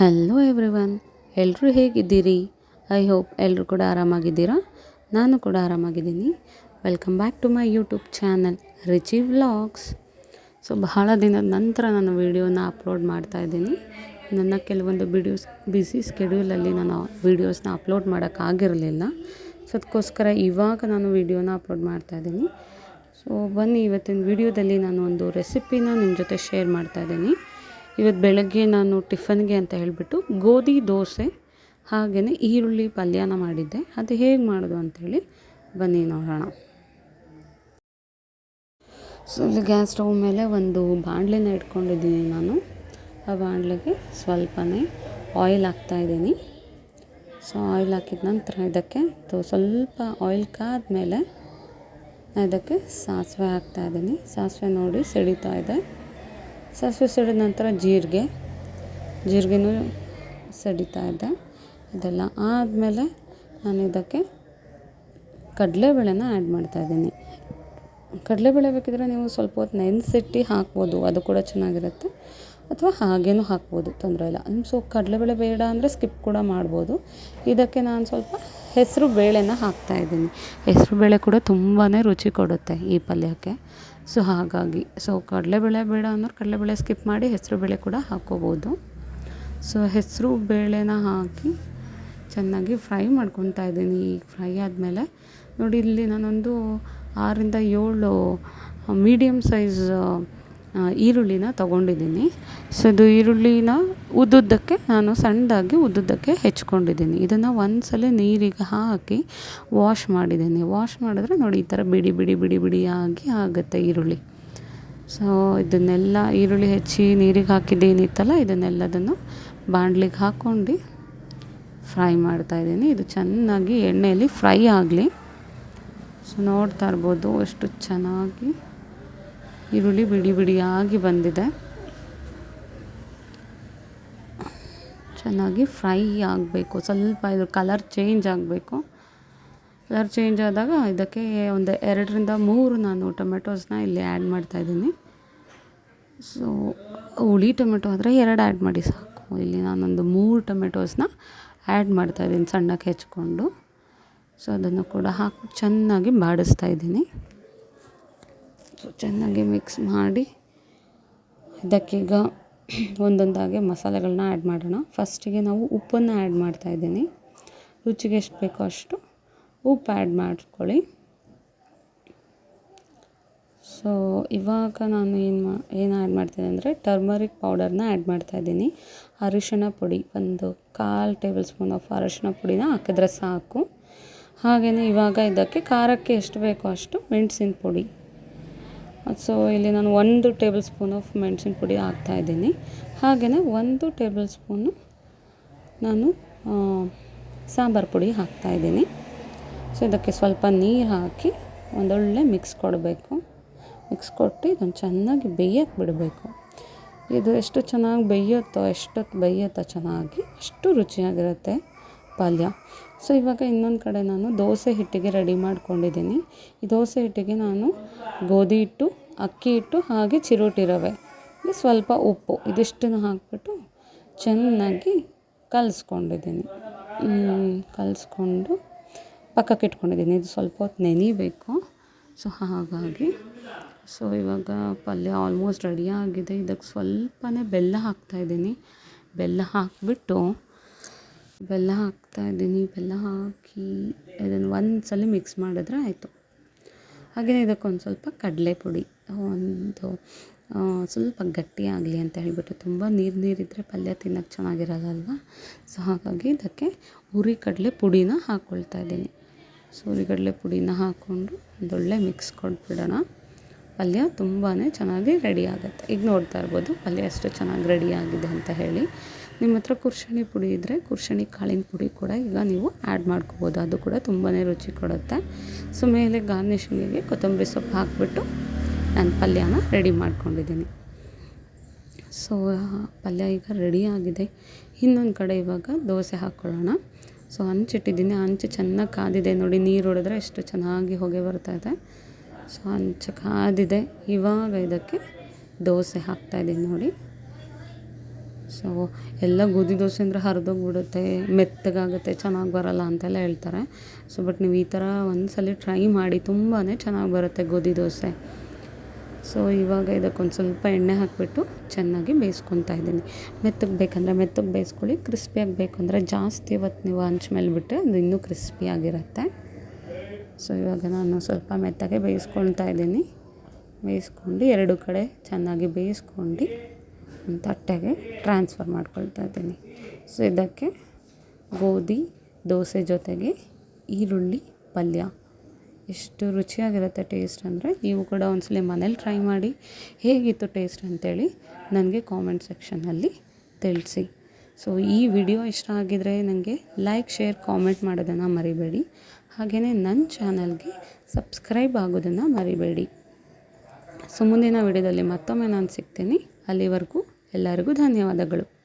Hello everyone ಎಲ್ಲರೂ ಹೇಗಿದ್ದೀರಿ? I hope ಎಲ್ಲರೂ ಕೂಡ ಆರಾಮಾಗಿದ್ದೀರಾ? ನಾನು ಕೂಡ ಆರಾಮಾಗಿದ್ದೀನಿ. Welcome back to my YouTube channel Richi vlogs so ಬಹಳ ದಿನದ ನಂತರ ನಾನು ವೀಡಿಯೋನ ಅಪ್ಲೋಡ್ ಮಾಡ್ತಾ ಇದ್ದೀನಿ. ನನ್ನ ಕೆಲವೊಂದು ವಿಡಿಯೋಸ್ ಬ್ಯುಸಿ ಸ್ಕೆಡ್ಯೂಲಲ್ಲಿ ನಾನು ವೀಡಿಯೋಸ್ನ ಅಪ್ಲೋಡ್ ಮಾಡೋಕ್ಕಾಗಿರಲಿಲ್ಲ. ಸೊ ಅದಕ್ಕೋಸ್ಕರ ಇವಾಗ ನಾನು ವೀಡಿಯೋನ ಅಪ್ಲೋಡ್ ಮಾಡ್ತಾ ಇದ್ದೀನಿ. ಸೊ ಬನ್ನಿ, ಇವತ್ತಿನ ವೀಡಿಯೋದಲ್ಲಿ ನಾನು ಒಂದು ರೆಸಿಪಿನ ನಿಮ್ಮ ಜೊತೆ ಶೇರ್ ಮಾಡ್ತಾ ಇದ್ದೀನಿ. ಇವತ್ತು ಬೆಳಗ್ಗೆ ನಾನು ಟಿಫನ್ಗೆ ಅಂತ ಹೇಳಿಬಿಟ್ಟು ಗೋಧಿ ದೋಸೆ ಹಾಗೆಯೇ ಈರುಳ್ಳಿ ಪಲ್ಯನ ಮಾಡಿದ್ದೆ. ಅದು ಹೇಗೆ ಮಾಡೋದು ಅಂಥೇಳಿ ಬನ್ನಿ ನೋಡೋಣ. ಸೊ ಇಲ್ಲಿ ಗ್ಯಾಸ್ ಸ್ಟವ್ ಮೇಲೆ ಒಂದು ಬಾಣಲೆನ ಇಟ್ಕೊಂಡಿದ್ದೀನಿ ನಾನು. ಆ ಬಾಣಲೆಗೆ ಸ್ವಲ್ಪನೇ ಆಯಿಲ್ ಹಾಕ್ತಾಯಿದ್ದೀನಿ ಸೊ ಆಯಿಲ್ ಹಾಕಿದ ನಂತರ ಇದಕ್ಕೆ ಸ್ವಲ್ಪ ಆಯಿಲ್ ಕಾದ ಮೇಲೆ ಇದಕ್ಕೆ ಸಾಸಿವೆ ಹಾಕ್ತಾಯಿದ್ದೀನಿ ಸಾಸಿವೆ ನೋಡಿ ಸಿಡಿತಾ ಇದೆ. ಸಾಸಿವೆ ಸಿಡಿದ ನಂತರ ಜೀರಿಗೆ, ಜೀರಿಗೆನೂ ಸಡಿತಾ ಇದೆ. ಇದೆಲ್ಲ ಆದಮೇಲೆ ನಾನು ಇದಕ್ಕೆ ಕಡಲೆಬೇಳೆನ ಆ್ಯಡ್ ಮಾಡ್ತಾಯಿದ್ದೀನಿ ಕಡಲೆಬೇಳೆ ಬೇಕಿದ್ರೆ ನೀವು ಸ್ವಲ್ಪ ಹೊತ್ತು ನೆನೆಸಿಟ್ಟು ಹಾಕ್ಬೋದು. ಅದು ಕೂಡ ಚೆನ್ನಾಗಿರುತ್ತೆ. ಅಥವಾ ಹಾಗೇನೂ ಹಾಕ್ಬೋದು. ತೊಂದರೆ ಇಲ್ಲ. ಸೊ ಕಡಲೆಬೇಳೆ ಬೇಡ ಅಂದರೆ ಸ್ಕಿಪ್ ಕೂಡ ಮಾಡ್ಬೋದು. ಇದಕ್ಕೆ ನಾನು ಸ್ವಲ್ಪ ಹೆಸರು ಬೇಳೆನ ಹಾಕ್ತಾಯಿದ್ದೀನಿ ಹೆಸರು ಬೇಳೆ ಕೂಡ ತುಂಬಾ ರುಚಿ ಕೊಡುತ್ತೆ ಈ ಪಲ್ಯಕ್ಕೆ. ಸೊ ಹಾಗಾಗಿ ಸೊ ಕಡಲೆಬೇಳೆ ಬೇಡ ಅಂದ್ರೆ ಕಡಲೆಬೇಳೆ ಸ್ಕಿಪ್ ಮಾಡಿ ಹೆಸರು ಬೇಳೆ ಕೂಡ ಹಾಕ್ಕೋಬೋದು. ಸೊ ಹೆಸರು ಬೇಳೆನ ಹಾಕಿ ಚೆನ್ನಾಗಿ ಫ್ರೈ ಮಾಡ್ಕೊತಾ ಇದ್ದೀನಿ. ಈಗ ಫ್ರೈ ಆದಮೇಲೆ ನೋಡಿ ಇಲ್ಲಿ ನಾನೊಂದು ಆರರಿಂದ ಏಳು ಮೀಡಿಯಮ್ ಸೈಜ್ ಈರುಳ್ಳಿನ ತಗೊಂಡಿದ್ದೀನಿ. ಸೊ ಇದು ಈರುಳ್ಳಿನ ಉದ್ದುದ್ದಕ್ಕೆ ನಾನು ಸಣ್ಣದಾಗಿ ಉದ್ದುದ್ದಕ್ಕೆ ಹೆಚ್ಕೊಂಡಿದ್ದೀನಿ. ಇದನ್ನು ಒಂದು ಸಲ ನೀರಿಗೆ ಹಾಕಿ ವಾಶ್ ಮಾಡಿದ್ದೀನಿ. ವಾಶ್ ಮಾಡಿದ್ರೆ ನೋಡಿ, ಈ ಥರ ಬಿಡಿ ಬಿಡಿ ಬಿಡಿ, ಬಿಡಿಯಾಗಿ ಆಗುತ್ತೆ ಈರುಳ್ಳಿ. ಸೊ ಇದನ್ನೆಲ್ಲ ಈರುಳ್ಳಿ ಹೆಚ್ಚಿ ನೀರಿಗೆ ಹಾಕಿದ್ದೇನಿತ್ತಲ್ಲ, ಇದನ್ನೆಲ್ಲದನ್ನು ಬಾಣಲಿಗೆ ಹಾಕ್ಕೊಂಡು ಫ್ರೈ ಮಾಡ್ತಾಯಿದ್ದೀನಿ ಇದು ಚೆನ್ನಾಗಿ ಎಣ್ಣೆಯಲ್ಲಿ ಫ್ರೈ ಆಗಲಿ. ಸೊ ನೋಡ್ತಾ ಇರ್ಬೋದು, ಎಷ್ಟು ಚೆನ್ನಾಗಿ ಈರುಳ್ಳಿ ಬಿಡಿ ಬಿಡಿಯಾಗಿ ಬಂದಿದೆ. ಚೆನ್ನಾಗಿ ಫ್ರೈ ಆಗಬೇಕು. ಸ್ವಲ್ಪ ಇದು ಕಲರ್ ಚೇಂಜ್ ಆಗಬೇಕು. ಕಲರ್ ಚೇಂಜ್ ಆದಾಗ ಇದಕ್ಕೆ ಒಂದು ಎರಡರಿಂದ ಮೂರು ನಾನು ಟೊಮೆಟೋಸ್ನ ಇಲ್ಲಿ ಆ್ಯಡ್ ಮಾಡ್ತಾಯಿದ್ದೀನಿ ಸೊ, ಹುಳಿ ಟೊಮೆಟೊ ಆದರೆ ಎರಡು ಆ್ಯಡ್ ಮಾಡಿ ಸಾಕು. ಇಲ್ಲಿ ನಾನೊಂದು ಮೂರು ಟೊಮೆಟೋಸ್ನ ಆ್ಯಡ್ ಮಾಡ್ತಾಯಿದ್ದೀನಿ ಸಣ್ಣಕ್ಕೆ ಹೆಚ್ಕೊಂಡು. ಸೊ, ಅದನ್ನು ಕೂಡ ಹಾಕಿ ಚೆನ್ನಾಗಿ ಬಾಡಿಸ್ತಾ ಇದ್ದೀನಿ. ಸೊ ಚೆನ್ನಾಗಿ ಮಿಕ್ಸ್ ಮಾಡಿ ಇದಕ್ಕೀಗ ಒಂದೊಂದಾಗಿ ಮಸಾಲೆಗಳನ್ನ ಆ್ಯಡ್ ಮಾಡೋಣ. ಫಸ್ಟಿಗೆ ನಾವು ಉಪ್ಪನ್ನು ಆ್ಯಡ್ ಮಾಡ್ತಾಯಿದ್ದೀನಿ ರುಚಿಗೆ ಎಷ್ಟು ಬೇಕೋ ಅಷ್ಟು ಉಪ್ಪು ಆ್ಯಡ್ ಮಾಡ್ಕೊಳ್ಳಿ. ಸೊ ಇವಾಗ ನಾನು ಏನು ಮಾ, ಏನು ಆ್ಯಡ್ ಮಾಡ್ತೀನಿ ಅಂದರೆ ಟರ್ಮರಿಕ್ ಪೌಡರ್ನ ಆ್ಯಡ್ ಮಾಡ್ತಾಯಿದ್ದೀನಿ ಅರಿಶಿನ ಪುಡಿ, ಒಂದು ಕಾಲು ಟೇಬಲ್ ಸ್ಪೂನ್ ಆಫ್ ಅರಿಶಿನ ಪುಡಿನ ಹಾಕಿದ್ರೆ ಸಾಕು. ಹಾಗೆಯೇ ಇವಾಗ ಇದಕ್ಕೆ ಖಾರಕ್ಕೆ ಎಷ್ಟು ಬೇಕೋ ಅಷ್ಟು ಮೆಣಸಿನ ಪುಡಿ. ಸೊ ಇಲ್ಲಿ ನಾನು ಒಂದು ಟೇಬಲ್ ಸ್ಪೂನ್ ಆಫ್ ಮೆಣಸಿನ ಪುಡಿ ಹಾಕ್ತಾಯಿದ್ದೀನಿ ಹಾಗೆಯೇ ಒಂದು ಟೇಬಲ್ ಸ್ಪೂನು ನಾನು ಸಾಂಬಾರು ಪುಡಿ ಹಾಕ್ತಾಯಿದ್ದೀನಿ ಸೊ ಇದಕ್ಕೆ ಸ್ವಲ್ಪ ನೀರು ಹಾಕಿ ಒಂದೊಳ್ಳೆ ಮಿಕ್ಸ್ ಕೊಡಬೇಕು. ಮಿಕ್ಸ್ ಕೊಟ್ಟು ಇದನ್ನು ಚೆನ್ನಾಗಿ ಬೇಯಕ್ಕೆ ಬಿಡಬೇಕು. ಇದು ಎಷ್ಟು ಚೆನ್ನಾಗಿ ಬೇಯುತ್ತೋ ಎಷ್ಟೊತ್ತು ಬೇಯುತ್ತೋ ಚೆನ್ನಾಗಿ ಅಷ್ಟು ರುಚಿಯಾಗಿರುತ್ತೆ ಪಲ್ಯ. ಸೊ ಇವಾಗ ಇನ್ನೊಂದು ಕಡೆ ನಾನು ದೋಸೆ ಹಿಟ್ಟಿಗೆ ರೆಡಿ ಮಾಡ್ಕೊಂಡಿದ್ದೀನಿ. ಈ ದೋಸೆ ಹಿಟ್ಟಿಗೆ ನಾನು ಗೋಧಿ ಹಿಟ್ಟು, ಅಕ್ಕಿ ಹಿಟ್ಟು, ಹಾಗೆ ಚಿರೋಟಿ ರವೆ. ಸ್ವಲ್ಪ ಉಪ್ಪು, ಇದಿಷ್ಟನ್ನು ಹಾಕ್ಬಿಟ್ಟು ಚೆನ್ನಾಗಿ ಕಲಸ್ಕೊಂಡಿದ್ದೀನಿ. ಕಲಸ್ಕೊಂಡು ಪಕ್ಕಕ್ಕೆ ಇಟ್ಕೊಂಡಿದ್ದೀನಿ. ಇದು ಸ್ವಲ್ಪ ಹೊತ್ತು ನೆನಿಬೇಕು. ಸೊ ಹಾಗಾಗಿ, ಸೊ ಇವಾಗ ಪಲ್ಯ ಆಲ್ಮೋಸ್ಟ್ ರೆಡಿಯಾಗಿದೆ ಇದಕ್ಕೆ ಸ್ವಲ್ಪನೇ ಬೆಲ್ಲ ಹಾಕ್ತಾಯಿದ್ದೀನಿ ಬೆಲ್ಲ ಹಾಕಿಬಿಟ್ಟು ಬೆಲ್ಲ ಹಾಕ್ತಾಯಿದ್ದೀನಿ ಬೆಲ್ಲ ಹಾಕಿ ಇದನ್ನು ಒಂದು ಸಲ ಮಿಕ್ಸ್ ಮಾಡಿದ್ರೆ ಆಯಿತು. ಹಾಗೆಯೇ ಇದಕ್ಕೊಂದು ಸ್ವಲ್ಪ ಕಡಲೆ ಪುಡಿ, ಒಂದು ಸ್ವಲ್ಪ ಗಟ್ಟಿಯಾಗಲಿ ಅಂತ ಹೇಳಿಬಿಟ್ಟು ತುಂಬ ನೀರು ನೀರಿದ್ದರೆ ಪಲ್ಯ ತಿನ್ನೋಕ್ಕೆ ಚೆನ್ನಾಗಿರಲ್ಲಲ್ವ ಸೊ ಹಾಗಾಗಿ ಇದಕ್ಕೆ ಹುರಿ ಕಡಲೆ ಪುಡಿನ ಹಾಕ್ಕೊಳ್ತಾ ಇದ್ದೀನಿ. ಸೊ ಹುರಿ ಕಡಲೆ ಪುಡಿನ ಹಾಕ್ಕೊಂಡು ಒಂದೊಳ್ಳೆ ಮಿಕ್ಸ್ ಕೊಟ್ಬಿಡೋಣ. ಪಲ್ಯ ತುಂಬಾ ಚೆನ್ನಾಗಿ ರೆಡಿ ಆಗುತ್ತೆ. ಈಗ ನೋಡ್ತಾ ಇರ್ಬೋದು ಪಲ್ಯ ಎಷ್ಟು ಚೆನ್ನಾಗಿ ರೆಡಿ ಆಗಿದೆ ಅಂತ ಹೇಳಿ. ನಿಮ್ಮ ಹತ್ರ ಕುರ್ಷಣಿ ಪುಡಿ ಇದ್ದರೆ ಕುರ್ಷಣಿ ಕಾಳಿನ ಪುಡಿ ಕೂಡ ಈಗ ನೀವು ಆ್ಯಡ್ ಮಾಡ್ಕೋಬೋದು. ಅದು ಕೂಡ ತುಂಬಾ ರುಚಿ ಕೊಡುತ್ತೆ. ಸೊ ಮೇಲೆ ಗಾರ್ನಿಷಿಂಗಿಗೆ ಕೊತ್ತಂಬರಿ ಸೊಪ್ಪು ಹಾಕಿಬಿಟ್ಟು ನಾನು ಪಲ್ಯನ ರೆಡಿ ಮಾಡ್ಕೊಂಡಿದ್ದೀನಿ. ಸೊ, ಪಲ್ಯ ಈಗ ರೆಡಿ ಆಗಿದೆ. ಇನ್ನೊಂದು ಕಡೆ ಇವಾಗ ದೋಸೆ ಹಾಕ್ಕೊಳ್ಳೋಣ ಸೊ, ಹಂಚಿಟ್ಟಿದ್ದೀನಿ. ಹಂಚು ಚೆನ್ನಾಗಿ ಕಾದಿದೆ. ನೋಡಿ, ನೀರು ಹೊಡೆದ್ರೆ ಎಷ್ಟು ಚೆನ್ನಾಗಿ ಹೊಗೆ ಬರ್ತಾ ಇದೆ. ಸೊ, ಹಂಚು ಕಾದಿದೆ. ಇವಾಗ ಇದಕ್ಕೆ ದೋಸೆ ಹಾಕ್ತಾಯಿದ್ದೀನಿ ನೋಡಿ. ಸೊ ಎಲ್ಲ ಗೋಧಿ ದೋಸೆ ಅಂದರೆ ಹರಿದೋಗ್ಬಿಡುತ್ತೆ, ಮೆತ್ತಗಾಗುತ್ತೆ, ಚೆನ್ನಾಗಿ ಬರಲ್ಲ ಅಂತೆಲ್ಲ ಹೇಳ್ತಾರೆ. ಸೊ ಬಟ್ ನೀವು ಈ ಥರ ಒಂದು ಸಲ ಟ್ರೈ ಮಾಡಿ ತುಂಬಾ ಚೆನ್ನಾಗಿ ಬರುತ್ತೆ ಗೋಧಿ ದೋಸೆ. ಸೊ ಇವಾಗ ಇದಕ್ಕೊಂದು ಸ್ವಲ್ಪ ಎಣ್ಣೆ ಹಾಕಿಬಿಟ್ಟು ಚೆನ್ನಾಗಿ ಬೇಯಿಸ್ಕೊತಾ ಇದ್ದೀನಿ. ಮೆತ್ತಗೆ ಬೇಕಂದರೆ ಮೆತ್ತಗೆ ಬೇಯಿಸ್ಕೊಳ್ಳಿ, ಕ್ರಿಸ್ಪಿಯಾಗಿ ಬೇಕಂದರೆ ಜಾಸ್ತಿ ಇವತ್ತು ನೀವು ಹಂಚ್ ಮೇಲೆ ಬಿಟ್ಟರೆ ಅದು ಇನ್ನೂ ಕ್ರಿಸ್ಪಿಯಾಗಿರುತ್ತೆ ಸೊ ಇವಾಗ ನಾನು ಸ್ವಲ್ಪ ಮೆತ್ತಗೆ ಬೇಯಿಸ್ಕೊಳ್ತಾ ಇದ್ದೀನಿ. ಬೇಯಿಸ್ಕೊಂಡು ಎರಡು ಕಡೆ ಚೆನ್ನಾಗಿ ಬೇಯಿಸ್ಕೊಂಡು ತಟ್ಟೆಗೆ ಟ್ರಾನ್ಸ್ಫರ್ ಮಾಡ್ಕೊಳ್ತಾ ಇದ್ದೀನಿ. ಸೊ ಇದಕ್ಕೆ ಗೋಧಿ, ದೋಸೆ ಜೊತೆಗೆ ಈರುಳ್ಳಿ, ಪಲ್ಯ. ಎಷ್ಟು ರುಚಿಯಾಗಿರುತ್ತೆ ಟೇಸ್ಟ್ ಅಂದರೆ ನೀವು ಕೂಡ ಒಂದ್ಸಲ ಮನೇಲಿ ಟ್ರೈ ಮಾಡಿ ಹೇಗಿತ್ತು ಟೇಸ್ಟ್ ಅಂತೇಳಿ ನನಗೆ ಕಾಮೆಂಟ್ ಸೆಕ್ಷನಲ್ಲಿ ತಿಳಿಸಿ. ಸೊ ಈ ವಿಡಿಯೋ ಇಷ್ಟ ಆಗಿದರೆ ನನಗೆ ಲೈಕ್ ಶೇರ್ ಕಾಮೆಂಟ್ ಮಾಡೋದನ್ನು ಮರಿಬೇಡಿ. ಹಾಗೆಯೇ ನನ್ನ ಚಾನಲ್ಗೆ ಸಬ್ಸ್ಕ್ರೈಬ್ ಆಗೋದನ್ನು ಮರಿಬೇಡಿ. ಸೊ ಮುಂದಿನ ವಿಡಿಯೋದಲ್ಲಿ ಮತ್ತೊಮ್ಮೆ ನಾನು ಸಿಗ್ತೀನಿ. ಅಲ್ಲಿವರೆಗೂ ಎಲ್ಲರಿಗೂ ಧನ್ಯವಾದಗಳು.